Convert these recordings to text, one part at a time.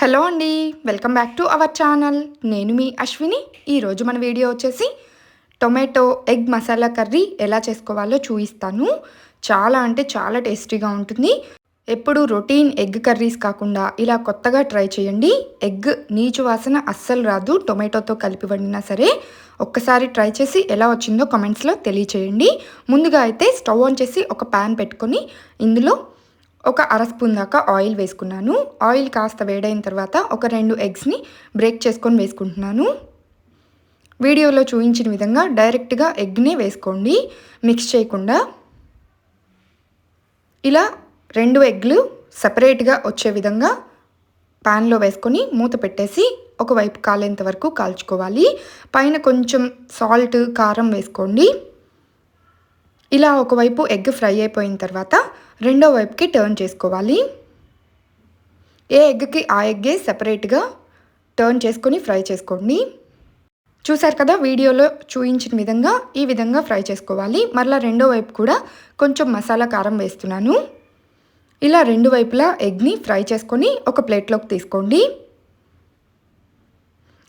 Hello అండి welcome back to our channel. నేను మీ అశ్విని. ఈరోజు మన వీడియో వచ్చేసి టొమాటో ఎగ్ మసాలా కర్రీ ఎలా చేసుకోవాలో చూపిస్తాను. చాలా అంటే చాలా టేస్టీగా ఉంటుంది. ఎప్పుడు రొటీన్ ఎగ్ కర్రీస్ కాకుండా ఇలా కొత్తగా ట్రై చేయండి. ఎగ్ నీచు వాసన అస్సలు రాదు. టొమాటోతో కలిపి వండినా సరే ఒక్కసారి ట్రై చేసి ఎలా వచ్చిందో కమెంట్స్లో తెలియచేయండి. ముందుగా అయితే స్టవ్ ఆన్ చేసి ఒక ప్యాన్ పెట్టుకొని ఇందులో ఒక అర స్పూన్ దాకా ఆయిల్ వేసుకున్నాను. ఆయిల్ కాస్త వేడైన తర్వాత ఒక రెండు ఎగ్స్ని బ్రేక్ చేసుకొని వేసుకుంటున్నాను. వీడియోలో చూపించిన విధంగా డైరెక్ట్గా ఎగ్ని వేసుకోండి. మిక్స్ చేయకుండా. ఇలా రెండు ఎగ్లు సపరేట్గా వచ్చే విధంగా ప్యాన్లో వేసుకొని మూత పెట్టేసి ఒకవైపు కాలేంత వరకు కాల్చుకోవాలి. పైన కొంచెం సాల్ట్ కారం వేసుకోండి. ఇలా ఒకవైపు ఎగ్ ఫ్రై అయిపోయిన తర్వాత రెండో వైపుకి టర్న్ చేసుకోవాలి. ఏ ఎగ్కి ఆ ఎగ్గే సెపరేట్గా టర్న్ చేసుకొని ఫ్రై చేసుకోండి. చూసారు కదా వీడియోలో చూపించిన విధంగా ఈ విధంగా ఫ్రై చేసుకోవాలి. మరలా రెండో వైపు కూడా కొంచెం మసాలా కారం వేస్తున్నాను. ఇలా రెండు వైపులా ఎగ్ని ఫ్రై చేసుకొని ఒక ప్లేట్లోకి తీసుకోండి.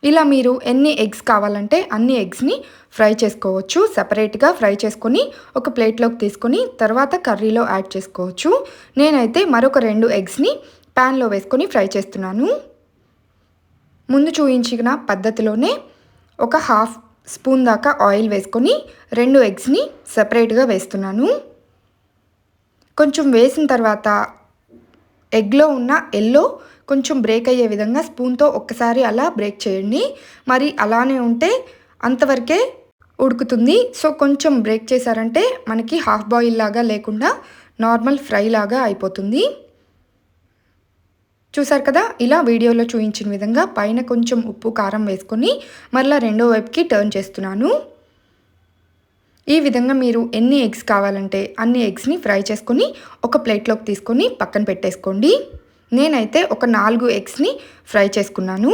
ఇలా మీరు ఎన్ని ఎగ్స్ కావాలంటే అన్ని ఎగ్స్ని ఫ్రై చేసుకోవచ్చు. సపరేట్గా ఫ్రై చేసుకొని ఒక ప్లేట్లోకి తీసుకొని తర్వాత కర్రీలో యాడ్ చేసుకోవచ్చు. నేనైతే మరొక రెండు ఎగ్స్ని ప్యాన్లో వేసుకొని ఫ్రై చేస్తున్నాను. ముందు చూపించిన పద్ధతిలోనే ఒక హాఫ్ స్పూన్ దాకా ఆయిల్ వేసుకొని రెండు ఎగ్స్ని సపరేట్గా వేస్తున్నాను. కొంచెం వేసిన తర్వాత ఎగ్లో ఉన్న ఎల్లో కొంచెం బ్రేక్ అయ్యే విధంగా స్పూన్తో ఒక్కసారి అలా బ్రేక్ చేయండి. మరి అలానే ఉంటే అంతవరకే ఉడుకుతుంది. సో కొంచెం బ్రేక్ చేశారంటే మనకి హాఫ్ బాయిల్ లాగా లేకుండా నార్మల్ ఫ్రై లాగా అయిపోతుంది. చూసారు కదా? ఇలా వీడియోలో చూపించిన విధంగా పైన కొంచెం ఉప్పు కారం వేసుకొని మరలా రెండో వైపుకి టర్న్ చేస్తున్నాను. ఈ విధంగా మీరు ఎన్ని ఎగ్స్ కావాలంటే అన్ని ఎగ్స్ని ఫ్రై చేసుకొని ఒక ప్లేట్లోకి తీసుకొని పక్కన పెట్టేసుకోండి. నేనైతే ఒక నాలుగు ఎగ్స్ని ఫ్రై చేసుకున్నాను.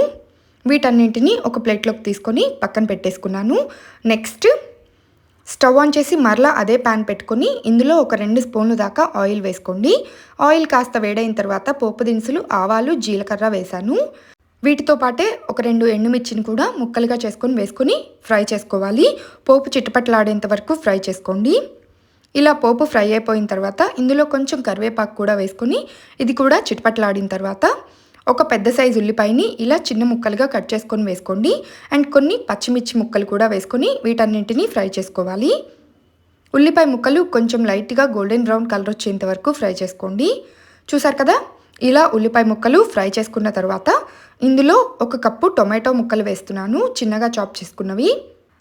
వీటన్నింటినీ ఒక ప్లేట్లోకి తీసుకొని పక్కన పెట్టేసుకున్నాను. నెక్స్ట్ స్టవ్ ఆన్ చేసి మరలా అదే ప్యాన్ పెట్టుకొని ఇందులో ఒక రెండు స్పూన్లు దాకా ఆయిల్ వేసుకోండి. ఆయిల్ కాస్త వేడైన తర్వాత పోపు దినుసులు ఆవాలు జీలకర్ర వేశాను వీటితో పాటే ఒక రెండు ఎండుమిర్చిని కూడా ముక్కలుగా చేసుకొని వేసుకొని ఫ్రై చేసుకోవాలి. పోపు చిట్టపట్లాడేంత వరకు ఫ్రై చేసుకోండి. ఇలా పోపు ఫ్రై అయిపోయిన తర్వాత ఇందులో కొంచెం కరివేపాకు కూడా వేసుకుని ఇది కూడా చిట్పట్లాడిన తర్వాత ఒక పెద్ద సైజు ఉల్లిపాయని ఇలా చిన్న ముక్కలుగా కట్ చేసుకొని వేసుకోండి. అండ్ కొన్ని పచ్చిమిర్చి ముక్కలు కూడా వేసుకొని వీటన్నింటినీ ఫ్రై చేసుకోవాలి. ఉల్లిపాయ ముక్కలు కొంచెం లైట్గా గోల్డెన్ బ్రౌన్ కలర్ వచ్చేంత వరకు ఫ్రై చేసుకోండి. చూసారు కదా? ఇలా ఉల్లిపాయ ముక్కలు ఫ్రై చేసుకున్న తర్వాత ఇందులో ఒక కప్పు టొమాటో ముక్కలు వేస్తున్నాను. చిన్నగా చాప్ చేసుకున్నవి.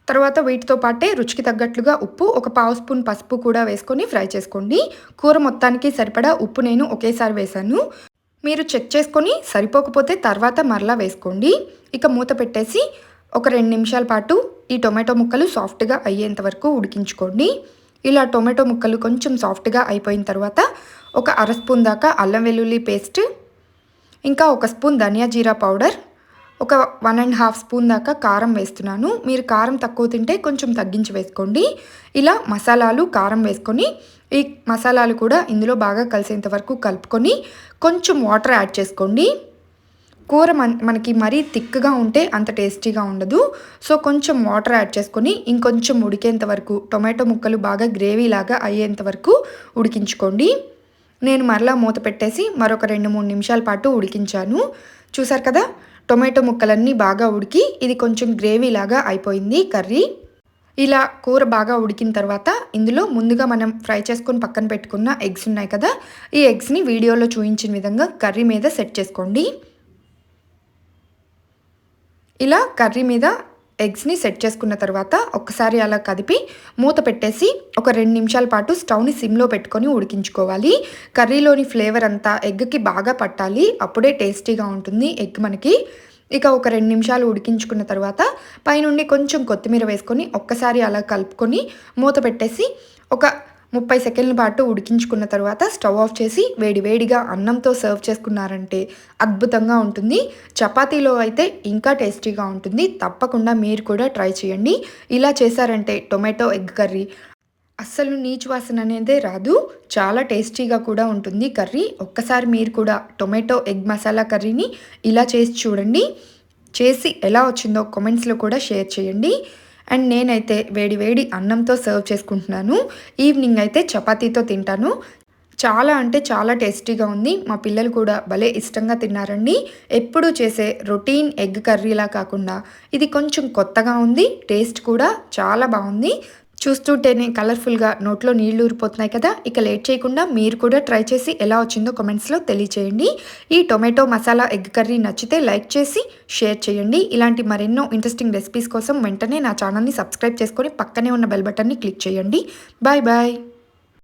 తర్వాత వీటితో పాటే రుచికి తగ్గట్లుగా ఉప్పు ఒక పావు స్పూన్ పసుపు కూడా వేసుకొని ఫ్రై చేసుకోండి. కూర మొత్తానికి సరిపడా ఉప్పు నేను ఒకేసారి వేశాను. మీరు చెక్ చేసుకొని సరిపోకపోతే తర్వాత మరలా వేసుకోండి. ఇక మూత పెట్టేసి ఒక రెండు నిమిషాల పాటు ఈ టొమాటో ముక్కలు సాఫ్ట్గా అయ్యేంత వరకు ఉడికించుకోండి. ఇలా టొమాటో ముక్కలు కొంచెం సాఫ్ట్గా అయిపోయిన తర్వాత ఒక అర స్పూన్ దాకా అల్లం వెల్లుల్లి పేస్ట్ ఇంకా ఒక స్పూన్ ధనియా జీరా పౌడర్ ఒక వన్ అండ్ హాఫ్ స్పూన్ దాకా కారం వేస్తున్నాను. మీరు కారం తక్కువ తింటే కొంచెం తగ్గించి వేసుకోండి. ఇలా మసాలాలు కారం వేసుకొని ఈ మసాలాలు కూడా ఇందులో బాగా కలిసేంత వరకు కలుపుకొని కొంచెం వాటర్ యాడ్ చేసుకోండి. కూర మన మనకి మరీ థిక్గా ఉంటే అంత టేస్టీగా ఉండదు. సో కొంచెం వాటర్ యాడ్ చేసుకొని ఇంకొంచెం ఉడికేంత వరకు టొమాటో ముక్కలు బాగా గ్రేవీ లాగా అయ్యేంత వరకు ఉడికించుకోండి. నేను మరలా మూత పెట్టేసి మరొక రెండు మూడు నిమిషాల పాటు ఉడికించాను. చూసారు కదా? టొమాటో ముక్కలన్నీ బాగా ఉడికి ఇది కొంచెం గ్రేవీ లాగా అయిపోయింది కర్రీ. ఇలా కూర బాగా ఉడికిన తర్వాత ఇందులో ముందుగా మనం ఫ్రై చేసుకొని పక్కన పెట్టుకున్న ఎగ్స్ ఉన్నాయి కదా ఈ ఎగ్స్ని వీడియోలో చూపించిన విధంగా కర్రీ మీద సెట్ చేసుకోండి. ఇలా కర్రీ మీద ఎగ్స్ని సెట్ చేసుకున్న తర్వాత ఒక్కసారి అలా కదిపి మూత పెట్టేసి ఒక రెండు నిమిషాల పాటు స్టవ్ని సిమ్లో పెట్టుకొని ఉడికించుకోవాలి. కర్రీలోని ఫ్లేవర్ అంతా ఎగ్కి బాగా పట్టాలి. అప్పుడే టేస్టీగా ఉంటుంది ఎగ్ మనకి. ఇక ఒక రెండు నిమిషాలు ఉడికించుకున్న తర్వాత పైనుండి కొంచెం కొత్తిమీర వేసుకొని ఒక్కసారి అలా కలుపుకొని మూత పెట్టేసి ఒక ముప్పై సెకండ్ల పాటు ఉడికించుకున్న తర్వాత స్టవ్ ఆఫ్ చేసి వేడివేడిగా అన్నంతో సర్వ్ చేసుకున్నారంటే అద్భుతంగా ఉంటుంది. చపాతీలో అయితే ఇంకా టేస్టీగా ఉంటుంది. తప్పకుండా మీరు కూడా ట్రై చేయండి. ఇలా చేశారంటే టొమాటో ఎగ్ కర్రీ అస్సలు నీచు వాసన అనేదే రాదు. చాలా టేస్టీగా కూడా ఉంటుంది కర్రీ. ఒక్కసారి మీరు కూడా టొమాటో ఎగ్ మసాలా కర్రీని ఇలా చేసి చూడండి. చేసి ఎలా వచ్చిందో కామెంట్స్లో కూడా షేర్ చేయండి. అండ్ నేనైతే వేడి వేడి అన్నంతో సర్వ్ చేసుకుంటున్నాను. ఈవినింగ్ అయితే చపాతీతో తింటాను. చాలా అంటే చాలా టేస్టీగా ఉంది. మా పిల్లలు కూడా భలే ఇష్టంగా తిన్నారండి. ఎప్పుడు చేసే రొటీన్ ఎగ్ కర్రీలా కాకుండా ఇది కొంచెం కొత్తగా ఉంది. టేస్ట్ కూడా చాలా బాగుంది. చూస్తుంటేనే కలర్ఫుల్గా నోట్లో నీళ్ళు ఊరిపోతున్నాయి కదా ఇక లేట్ చేయకుండా మీరు కూడా ట్రై చేసి ఎలా వచ్చిందో కమెంట్స్లో తెలియచేయండి. ఈ టొమాటో మసాలా ఎగ్ కర్రీ నచ్చితే లైక్ చేసి షేర్ చేయండి. ఇలాంటి మరెన్నో ఇంట్రెస్టింగ్ రెసిపీస్ కోసం వెంటనే నా ఛానల్ని సబ్స్క్రైబ్ చేసుకొని పక్కనే ఉన్న బెల్ బటన్ని క్లిక్ చేయండి. Bye bye.